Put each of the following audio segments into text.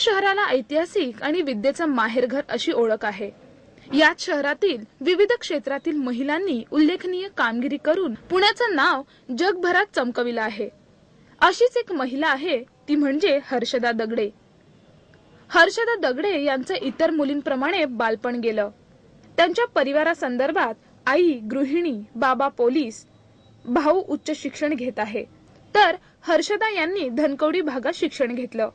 शहराला ऐतिहासिक आणि विद्येचं माहेरघर अशी ओळख आहे. याच शहरातील विविध क्षेत्रातील महिलांनी उल्लेखनीय कामगिरी करून पुण्याचं नाव जगभरात चमकविलं आहे. अशीच एक महिला आहे ती म्हणजे हर्षदा दगडे. हर्षदा दगडे यांचं इतर मुलींप्रमाणे बालपण गेलं. त्यांच्या परिवारासंदर्भात आई गृहिणी बाबा पोलीस भाऊ उच्च शिक्षण घेत आहे. तर हर्षदा यांनी धनकवडी भागात शिक्षण घेतलं.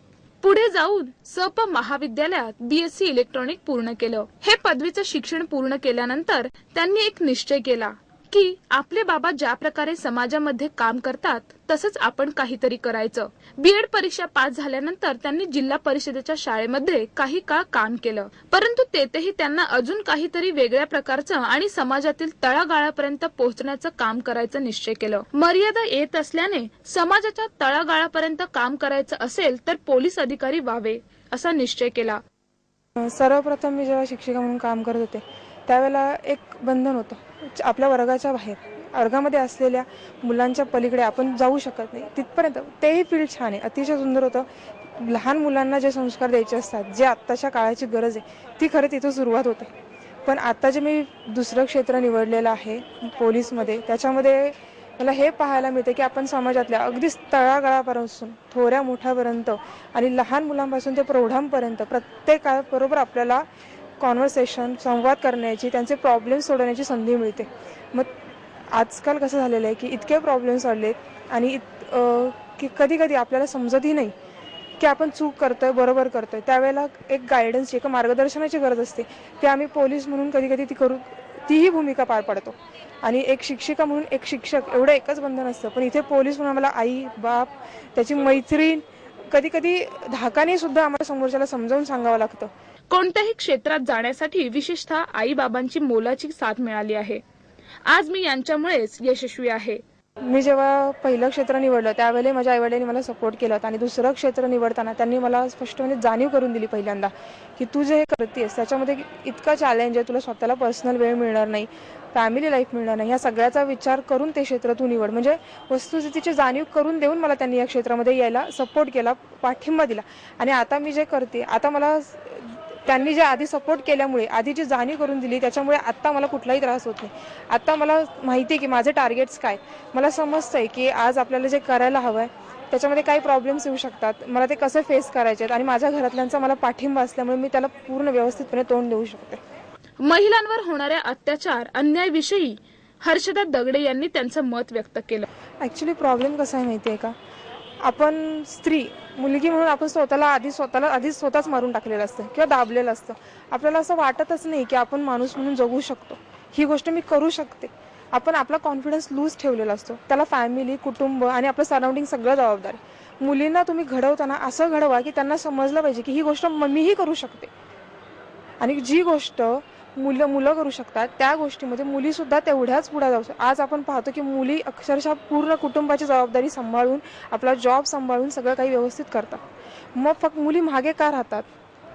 पुढे जाऊन सप महाविद्यालयात बीएससी इलेक्ट्रॉनिक पूर्ण केलं. हे पदवीचं शिक्षण पूर्ण केल्यानंतर त्यांनी एक निश्चय केला. की आपले बाबा ज्या प्रकारे समाजामध्ये काम करतात तसंच आपण काहीतरी करायचं. बीएड परीक्षा पास झाल्यानंतर त्यांनी जिल्हा परिषदेच्या शाळेमध्ये काही काळ काम केलं. परंतु तेथेही त्यांना अजून काहीतरी वेगळ्या प्रकारचं आणि समाजातील तळागाळापर्यंत पोहोचण्याचं काम करायचं निश्चय केलं. मर्यादा येत असल्याने समाजाच्या तळागाळापर्यंत काम करायचं असेल तर पोलीस अधिकारी व्हावे असा निश्चय केला. सर्वप्रथम मी जेव्हा शिक्षिका म्हणून काम करत होते त्यावेळेला एक बंधन होतं. आपल्या वर्गाच्या बाहेर. वर्गामध्ये असलेल्या मुलांच्या पलीकडे आपण जाऊ शकत नाही. तिथपर्यंत तेही फील्ड छान आहे. अतिशय सुंदर होतं. लहान मुलांना जे संस्कार द्यायचे असतात जे आत्ताच्या काळाची गरज आहे ती खरं तिथं सुरुवात होते. पण आत्ता जे मी दुसरं क्षेत्र निवडलेलं आहे पोलीसमध्ये त्याच्यामध्ये मला हे पाहायला मिळते की आपण समाजातल्या अगदी तळागाळापासून थोड्या मोठ्यापर्यंत आणि लहान मुलांपासून ते प्रौढांपर्यंत प्रत्येकाबरोबर आपल्याला कॉन्व्हर्सेशन संवाद करण्याची त्यांचे प्रॉब्लेम सोडवण्याची संधी मिळते. मग आजकाल कसं झालेलं आहे की इतके प्रॉब्लेम्स वाढलेत आणि इत की कधी कधी आपल्याला समजतही नाही की आपण चूक करतोय बरोबर करतोय. त्यावेळेला एक गायडन्सची एक मार्गदर्शनाची गरज असते. ते आम्ही पोलीस म्हणून कधी कधी ती करू तीही भूमिका पार पाडतो. आणि एक शिक्षिका म्हणून एक शिक्षक एवढं एकच बंधन असतं. पण इथे पोलीस म्हणून आम्हाला आई बाप त्याची मैत्रीण कधी कधी धाकाने सुद्धा आम्हाला समोरच्याला समजावून सांगावं लागतं. कोणत्याही क्षेत्रात जाण्यासाठी विशेषतः आई बाबांची मोलाची साथ मिळाली आहे. आज मी यांच्यामुळेच यशस्वी आहे. मी जेव्हा पहिलं क्षेत्र निवडलं त्यावेळी माझ्या आईवडिलांनी मला सपोर्ट केला होता आणि दुसरं क्षेत्र निवडताना त्यांनी मला स्पष्टपणे म्हणजे जाणीव करून दिली पहिल्यांदा की तू जे हे करतेस त्याच्यामध्ये इतका चॅलेंज आहे तुला स्वतःला पर्सनल वेळ मिळणार नाही फॅमिली लाईफ मिळणार नाही या सगळ्याचा विचार करून ते क्षेत्र तू निवड. म्हणजे वस्तुस्थितीची जाणीव करून देऊन मला त्यांनी या क्षेत्रामध्ये यायला सपोर्ट केला पाठिंबा दिला. आणि आता मी जे करते आता मला त्यांनी जे आधी सपोर्ट केल्यामुळे आधी जी जाणीव करून दिली त्याच्यामुळे आत्ता मला कुठलाही त्रास होत नाही. आत्ता मला माहिती आहे की माझे टार्गेट्स काय. मला समजतंय की आज आपल्याला जे करायला हवं आहे त्याच्यामध्ये काही प्रॉब्लेम्स येऊ शकतात. मला ते कसे फेस करायचे आहेत? आणि माझ्या घरातल्यांचा मला पाठिंबा असल्यामुळे मी त्याला पूर्ण व्यवस्थितपणे तोंड देऊ शकते. महिलांवर होणाऱ्या अत्याचार अन्यायाविषयी हर्षदा दगडे यांनी त्यांचं मत व्यक्त केलं. ॲक्च्युली प्रॉब्लेम कसा आहे माहिती आहे का? आपण स्त्री मुलगी म्हणून आपण स्वतःला आधी स्वतःला आधी स्वतःच मारून टाकलेलं असतं किंवा दाबलेलं असतं. आपल्याला असं वाटतच नाही की आपण माणूस म्हणून जगू शकतो. ही गोष्ट मी करू शकते. आपण आपला कॉन्फिडन्स लूज ठेवलेला असतो. त्याला फॅमिली कुटुंब आणि आपलं सराउंडिंग सगळं जबाबदार. मुलींना तुम्ही घडवताना असं घडवा की त्यांना समजलं पाहिजे की ही गोष्ट मम्मीही मीही करू शकते. आणि जी गोष्ट मुलं मुलं करू शकतात. त्या गोष्टीमध्ये मुलीसुद्धा तेवढ्याच पुढे जाऊ शकतात. आज आपण पाहतो की मुली अक्षरशः पूर्ण कुटुंबाची जबाबदारी सांभाळून आपला जॉब सांभाळून सगळं काही व्यवस्थित करतात. मग फक्त मुली मागे का राहतात?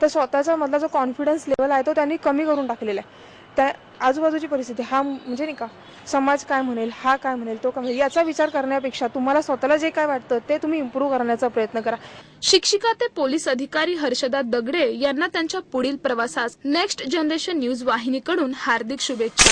तर स्वतःचा मधला जो कॉन्फिडन्स लेवल आहे तो त्यांनी कमी करून टाकलेला आहे. त्या आजूबाजूची परिस्थिती हा म्हणजे नाही का समाज काय म्हणेल हा काय म्हणेल तो काय म्हणेल याचा विचार करण्यापेक्षा तुम्हाला स्वतःला जे काय वाटतं ते तुम्ही इम्प्रूव्ह करण्याचा प्रयत्न करा. शिक्षिका ते पोलीस अधिकारी हर्षदा दगडे यांना त्यांच्या पुढील प्रवासास नेक्स्ट जनरेशन न्यूज वाहिनीकडून हार्दिक शुभेच्छा.